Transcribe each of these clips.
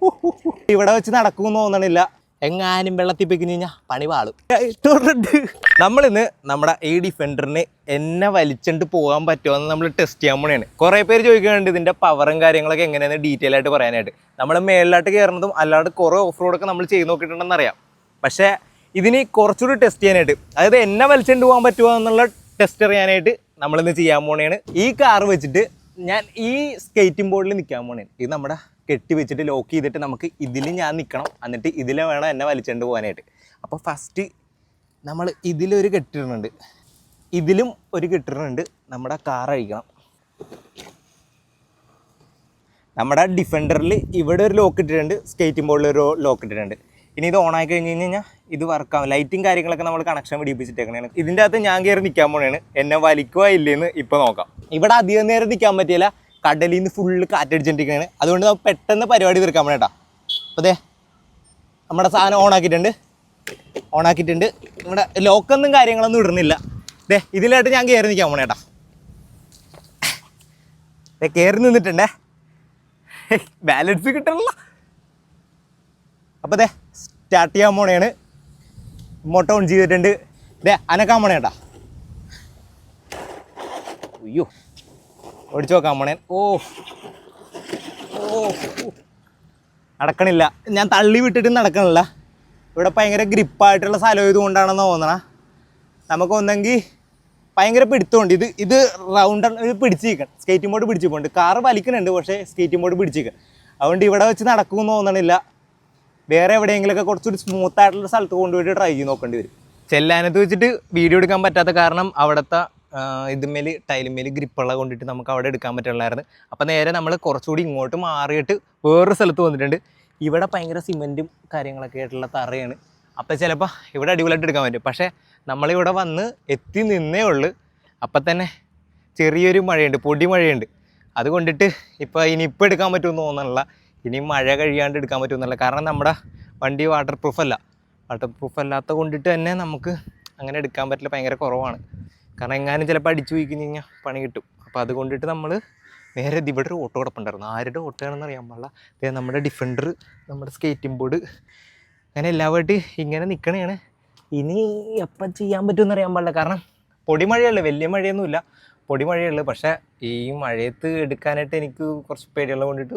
ഇവിടെ വെച്ച് നടക്കുമെന്ന് തോന്നണില്ല. എങ്ങാനും വെള്ളത്തിൽ പോയി കഴിഞ്ഞാൽ പണി പാളും. നമ്മളിന്ന് നമ്മുടെ ഈ ഡിഫൻഡറിന് എന്നെ വലിച്ചിട്ട് പോകാൻ പറ്റുമോ എന്ന് നമ്മൾ ടെസ്റ്റ് ചെയ്യാൻ പോണെയാണ് കുറേ പേര് ചോദിക്കുന്നുണ്ട് ഇതിന്റെ പവറും കാര്യങ്ങളൊക്കെ എങ്ങനെയാണെന്ന് ഡീറ്റെയിൽ ആയിട്ട് പറയാനായിട്ട്. നമ്മൾ മേളിലോട്ട് കയറുന്നതും അല്ലാണ്ട് കുറേ ഓഫ് റോഡൊക്കെ നമ്മൾ ചെയ്ത് നോക്കിയിട്ടുണ്ടെന്ന് അറിയാം പക്ഷേ ഇതിന് കുറച്ചുകൂടി ടെസ്റ്റ് ചെയ്യാനായിട്ട് അതായത് എന്നെ വലിച്ചിട്ട് പോകാൻ പറ്റുമോ എന്നുള്ള ടെസ്റ്റ് അറിയാനായിട്ട് നമ്മളിന്ന് ചെയ്യാൻ പോണെയാണ് ഈ കാർ വെച്ചിട്ട് ഞാൻ ഈ സ്കേറ്റിംഗ് ബോർഡിൽ നിൽക്കാൻ പോണേ ഇത് നമ്മുടെ കെട്ടി വെച്ചിട്ട് ലോക്ക് ചെയ്തിട്ട് നമുക്ക് ഇതിൽ ഞാൻ നിൽക്കണം എന്നിട്ട് ഇതിൽ വേണം എന്നെ വലിച്ചുകൊണ്ട് പോകാനായിട്ട്. അപ്പോൾ ഫസ്റ്റ് നമ്മൾ ഇതിലൊരു കെട്ടിടുന്നുണ്ട് ഇതിലും ഒരു കെട്ടിടുന്നുണ്ട് നമ്മുടെ കാർ അഴിക്കണം. നമ്മുടെ ഡിഫൻഡറിൽ ഇവിടെ ഒരു ലോക്ക് ഇട്ടിട്ടുണ്ട്. സ്കേറ്റിംഗ് ബോർഡിൽ ഒരു ലോക്ക് ഇട്ടിട്ടുണ്ട്. ഇനി ഇത് ഓൺ ആയി കഴിഞ്ഞ് കഴിഞ്ഞാൽ ഇത് വർക്കാവും ലൈറ്റും കാര്യങ്ങളൊക്കെ നമ്മൾ കണക്ഷൻ പിടിപ്പിച്ചിട്ടേക്കണേ ഇതിന്റെ അകത്ത് ഞാൻ കയറി നിൽക്കാൻ പോണേണ്. എന്നെ വലിക്കുക ഇല്ലേന്ന് ഇപ്പോൾ നോക്കാം. ഇവിടെ അധികം നേരം നിൽക്കാൻ പറ്റിയില്ല. കടലിൽ നിന്ന് ഫുള്ള് കാറ്റടിച്ചിട്ടിരിക്കുകയാണ് അതുകൊണ്ട് നമുക്ക് പെട്ടെന്ന് പരിപാടി തീർക്കാൻ വേണേട്ടാ അപ്പോൾ അതെ നമ്മുടെ സാധനം ഓണാക്കിയിട്ടുണ്ട് ഓണാക്കിയിട്ടുണ്ട് നമ്മുടെ ലോക്കൊന്നും കാര്യങ്ങളൊന്നും ഇടുന്നില്ല. ദേ ഇതിലായിട്ട് ഞാൻ കയറി നിൽക്കാൻ പോണേട്ടാ ദേ കയറി നിന്നിട്ടുണ്ടേ. ബാലൻസ് കിട്ടണില്ല. അപ്പോൾ ദേ സ്റ്റാർട്ട് ചെയ്യാൻ പോണേണ്. മൊട്ട ഓൺ ചെയ്തിട്ടുണ്ട്. ദേ അനക്കാൻ പോണേട്ടാ അയ്യോ. ഓടിച്ചു നോക്കാം പോണേ ഓ. ഓ. നടക്കണില്ല. ഞാൻ തള്ളി വിട്ടിട്ട് നടക്കണില്ല. ഇവിടെ ഭയങ്കര ഗ്രിപ്പായിട്ടുള്ള സ്ഥലം ഇതുകൊണ്ടാണെന്ന് തോന്നണ. നമുക്ക് ഒന്നെങ്കിൽ ഭയങ്കര പിടുത്തമുണ്ട്. ഇത് ഇത് റൗണ്ട് ഇത് പിടിച്ചിരിക്കണം. സ്കേറ്റിംഗ് ബോർഡ് പിടിച്ചു പോകുന്നുണ്ട് കാറ് വലിക്കുന്നുണ്ട് പക്ഷേ സ്കേറ്റിംഗ് ബോർഡ് പിടിച്ചിരിക്കുക അതുകൊണ്ട് ഇവിടെ വെച്ച് നടക്കുമെന്ന് തോന്നണില്ല. വേറെ എവിടെയെങ്കിലുമൊക്കെ കുറച്ചൊരു സ്മൂത്ത് ആയിട്ടുള്ള സ്ഥലത്ത് കൊണ്ടുപോയിട്ട് ട്രൈ ചെയ്ത് നോക്കേണ്ടി വരും. ചെല്ലാനത്ത് വെച്ചിട്ട് വീഡിയോ എടുക്കാൻ പറ്റാത്ത കാരണം അവിടുത്തെ ഇതുമേൽ ടൈലുമേൽ ഗ്രിപ്പുള്ള കൊണ്ടിട്ട് നമുക്ക് അവിടെ എടുക്കാൻ പറ്റുള്ളായിരുന്നു. അപ്പോൾ നേരെ നമ്മൾ കുറച്ചുകൂടി ഇങ്ങോട്ട് മാറിയിട്ട് വേറൊരു സ്ഥലത്ത് വന്നിട്ടുണ്ട്. ഇവിടെ ഭയങ്കര സിമെന്റും കാര്യങ്ങളൊക്കെ ആയിട്ടുള്ള തറയാണ്. അപ്പോൾ ചിലപ്പോൾ ഇവിടെ അടിപൊളിയായിട്ട് എടുക്കാൻ പറ്റും. പക്ഷേ നമ്മളിവിടെ വന്ന് എത്തി നിന്നേ ഉള്ളു. അപ്പം തന്നെ ചെറിയൊരു മഴയുണ്ട് പൊടി മഴയുണ്ട്. അത് കൊണ്ടിട്ട് ഇപ്പോൾ ഇനിയിപ്പോൾ എടുക്കാൻ പറ്റുമെന്ന് തോന്നണില്ല. ഇനി മഴ കഴിയാണ്ട് എടുക്കാൻ പറ്റുമെന്നല്ല. കാരണം നമ്മുടെ വണ്ടി വാട്ടർ പ്രൂഫ് അല്ല. വാട്ടർ പ്രൂഫ് അല്ലാത്ത കൊണ്ടിട്ട് തന്നെ നമുക്ക് അങ്ങനെ എടുക്കാൻ പറ്റില്ല. ഭയങ്കര കുറവാണ്. കാരണം എങ്ങാനും ചിലപ്പോൾ അടിച്ചു പോയി കഴിഞ്ഞ് കഴിഞ്ഞാൽ പണി കിട്ടും. അപ്പോൾ അത് കൊണ്ടിട്ട് നമ്മൾ നേരെ ഇവിടെ ഒരു ഓട്ടോ കിടപ്പുണ്ടായിരുന്നു ആരുടെ ഓട്ടോയാണെന്ന് അറിയാൻ പാടില്ല. അതായത് നമ്മുടെ ഡിഫൻഡർ നമ്മുടെ സ്കേറ്റിംഗ് ബോർഡ് അങ്ങനെ എല്ലാവരുമായിട്ട് ഇങ്ങനെ നിൽക്കണേണ് ഇനി എപ്പം ചെയ്യാൻ പറ്റുമെന്ന് അറിയാൻ പാടില്ല. കാരണം പൊടിമഴയുള്ളൂ വലിയ മഴയൊന്നുമില്ല. പൊടിമഴയുള്ളൂ പക്ഷേ ഈ മഴയത്ത് എടുക്കാനായിട്ട് എനിക്ക് കുറച്ച് പേടിയുള്ള കൊണ്ടിട്ട്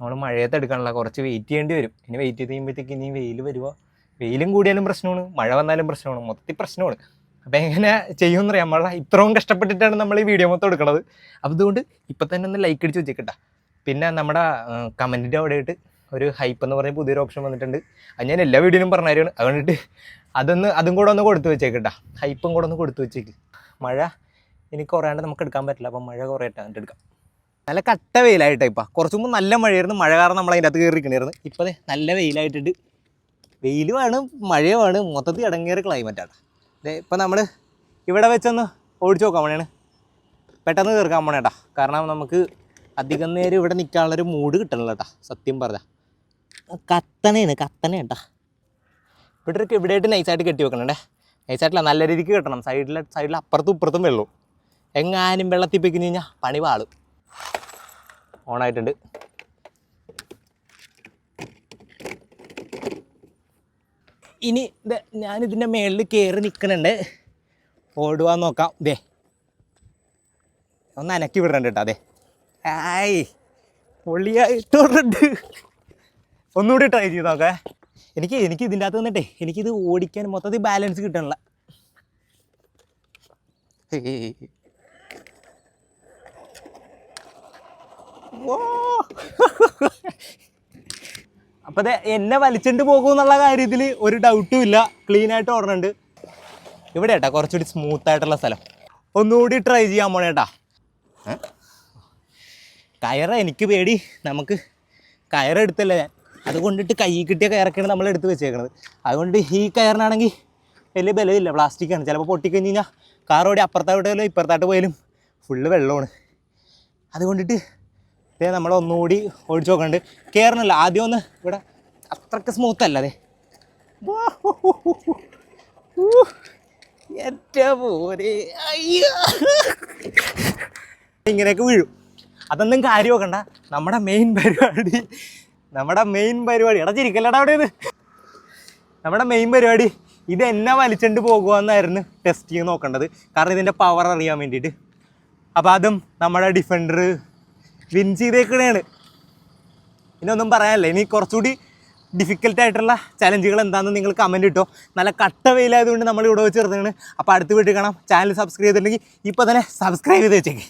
നമ്മൾ മഴയത്ത് എടുക്കാനുള്ള കുറച്ച് വെയിറ്റ് ചെയ്യേണ്ടി വരും. ഇനി വെയിറ്റ് ചെയ്ത് കഴിയുമ്പോഴത്തേക്ക് ഇനി വെയിൽ വരുക വെയിലും കൂടിയാലും പ്രശ്നമാണ്. മഴ വന്നാലും പ്രശ്നമാണ്. മൊത്തത്തിൽ പ്രശ്നമാണ്. അപ്പോൾ എങ്ങനെ ചെയ്യുമെന്ന് അറിയാം. പാടില്ല ഇത്രയും കഷ്ടപ്പെട്ടിട്ടാണ് നമ്മൾ ഈ വീഡിയോ മൊത്തം എടുക്കുന്നത് അപ്പോൾ അതുകൊണ്ട് ഇപ്പം തന്നെ ഒന്ന് ലൈക്ക് അടിച്ച് വെച്ചേക്കട്ടാ. പിന്നെ നമ്മുടെ കമന്റിന്റെ അവിടെയായിട്ട് ഒരു ഹൈപ്പ് എന്ന് പറഞ്ഞ പുതിയൊരു ഓപ്ഷൻ വന്നിട്ടുണ്ട്. അത് ഞാൻ എല്ലാ വീഡിയോയിലും പറഞ്ഞായിരുന്നു അതുകൊണ്ടിട്ട് അതൊന്ന് അതും കൂടെ ഒന്ന് കൊടുത്തു വെച്ചേക്കട്ടാ. ഹൈപ്പും കൂടെ ഒന്ന് കൊടുത്തു വെച്ചേക്ക്. മഴ ഇനി കുറയാണ്ട് നമുക്ക് എടുക്കാൻ പറ്റില്ല. അപ്പം മഴ കുറയട്ടെ എന്നിട്ട് എടുക്കാം. നല്ല കട്ട വെയിലായിട്ടാണ് ഇപ്പം. കുറച്ച് മുമ്പ് നല്ല മഴയായിരുന്നു. മഴ കാരണം നമ്മൾ അതിന്റെ അകത്ത് കയറിയിരിക്കണായിരുന്നു. ഇപ്പോൾ ദേ നല്ല വെയിലായിട്ടിട്ട് വെയിലുമാണ് മഴയുമാണ് മൊത്തത്തിൽ ഇടങ്ങേറി ക്ലൈമറ്റാണ് ഇപ്പം നമ്മൾ ഇവിടെ വെച്ചൊന്ന് ഓടിച്ചു നോക്കാൻ വേണേണ് പെട്ടെന്ന് തീർക്കാൻ പോണേട്ടാ. കാരണം നമുക്ക് അധികം നേരം ഇവിടെ നിൽക്കാനുള്ളൊരു മൂഡ് കിട്ടണില്ല കേട്ടാ സത്യം പറഞ്ഞാൽ കത്തണേണ് കത്തണ കേട്ടാ ഇവിടെ ഇവിടെയായിട്ട് നൈസായിട്ട് കെട്ടി വെക്കണേ നൈസായിട്ടില്ല നല്ല രീതിക്ക് കെട്ടണം. സൈഡിൽ സൈഡിൽ അപ്പുറത്തും ഇപ്പുറത്തും വെള്ളവും. എങ്ങാനും വെള്ളത്തിൽ പോയി കഴിഞ്ഞ് കഴിഞ്ഞാൽ പണി വാളും ഓണായിട്ടുണ്ട്. ഇനി ഞാൻ ഞാനിതിന്റെ മേളിൽ കയറി നിൽക്കുന്നുണ്ട് ഓടുവാൻ നോക്കാം. ദേ. ഒന്ന് അനക്കി വിടണ്ട കേട്ടോ അതെ ആയി. പൊള്ളിയായിട്ടുണ്ട് ഒന്നുകൂടി ട്രൈ ചെയ്ത് നോക്കേ. എനിക്ക് എനിക്ക് ഇതിന്റെ അകത്ത് നിന്നിട്ടേ എനിക്കിത് ഓടിക്കാൻ മൊത്തത്തിൽ ബാലൻസ് കിട്ടണില്ല. ഓ. അപ്പൊ ദേ എന്നെ വലിച്ചിട്ട് പോകും എന്നുള്ള കാര്യത്തിൽ ഒരു ഡൗട്ടും ഇല്ല. ക്ലീൻ ആയിട്ട് ഓടുന്നുണ്ട് ഇവിടെ ഏട്ടാ കുറച്ചുകൂടി സ്മൂത്ത് ആയിട്ടുള്ള സ്ഥലം. ഒന്നുകൂടി ട്രൈ ചെയ്യാൻ പോണേട്ടാ കയറ എനിക്ക് പേടി. നമുക്ക് കയറെടുത്തല്ലേ ഞാൻ. അതുകൊണ്ടിട്ട് കൈ കിട്ടിയ കയറൊക്കെയാണ് നമ്മൾ എടുത്ത് വെച്ചേക്കുന്നത് അതുകൊണ്ട് ഈ കയറിനാണെങ്കിൽ വലിയ ബലമില്ല. പ്ലാസ്റ്റിക്കാണ് ചിലപ്പോൾ പൊട്ടിക്കഴിഞ്ഞ് കഴിഞ്ഞാൽ കാർ ഓടി അപ്പുറത്തോട്ട് പോയാലും ഇപ്പുറത്തോട്ട് പോയാലും ഫുള്ള് വെള്ളമാണ്. അതുകൊണ്ടിട്ട് ഇതേ നമ്മൾ ഒന്നുകൂടി ഓടിച്ചു നോക്കണ്ട് കയറണില്ല ആദ്യം ഒന്ന് ഇവിടെ അത്രയ്ക്ക് സ്മൂത്ത് അല്ല അതെ ഇങ്ങനെയൊക്കെ വീഴും. അതൊന്നും കാര്യം നോക്കണ്ട. നമ്മുടെ മെയിൻ പരിപാടി നമ്മുടെ മെയിൻ പരിപാടി. എടാ അവിടെ ഇത്. നമ്മുടെ മെയിൻ പരിപാടി ഇത് എന്നെ വലിച്ചുകൊണ്ട് പോകുമെന്നായിരുന്നു ടെസ്റ്റ് ചെയ്ത് നോക്കേണ്ടത്. കാരണം ഇതിന്റെ പവർ അറിയാൻ വേണ്ടിയിട്ട്. അപ്പോൾ അതും നമ്മുടെ ഡിഫൻഡർ വിൻ ചെയ്തേക്കണേണ്. ഒന്നും പറയാനില്ല. ഇനി കുറച്ചുകൂടി ഡിഫിക്കൽട്ട് ആയിട്ടുള്ള ചലഞ്ചുകൾ എന്താണെന്ന് നിങ്ങൾ കമന്റ് ഇട്ടോ. നല്ല കട്ട വെയിലായതുകൊണ്ട് നമ്മൾ ഇവിടെ വെച്ച് ചേർന്നാണ് അപ്പോൾ അടുത്ത വീട്ടിൽ കാണാം. ചാനൽ സബ്സ്ക്രൈബ് ചെയ്തിട്ടുണ്ടെങ്കിൽ ഇപ്പോൾ തന്നെ സബ്സ്ക്രൈബ് ചെയ്ത് വെച്ചേക്ക്.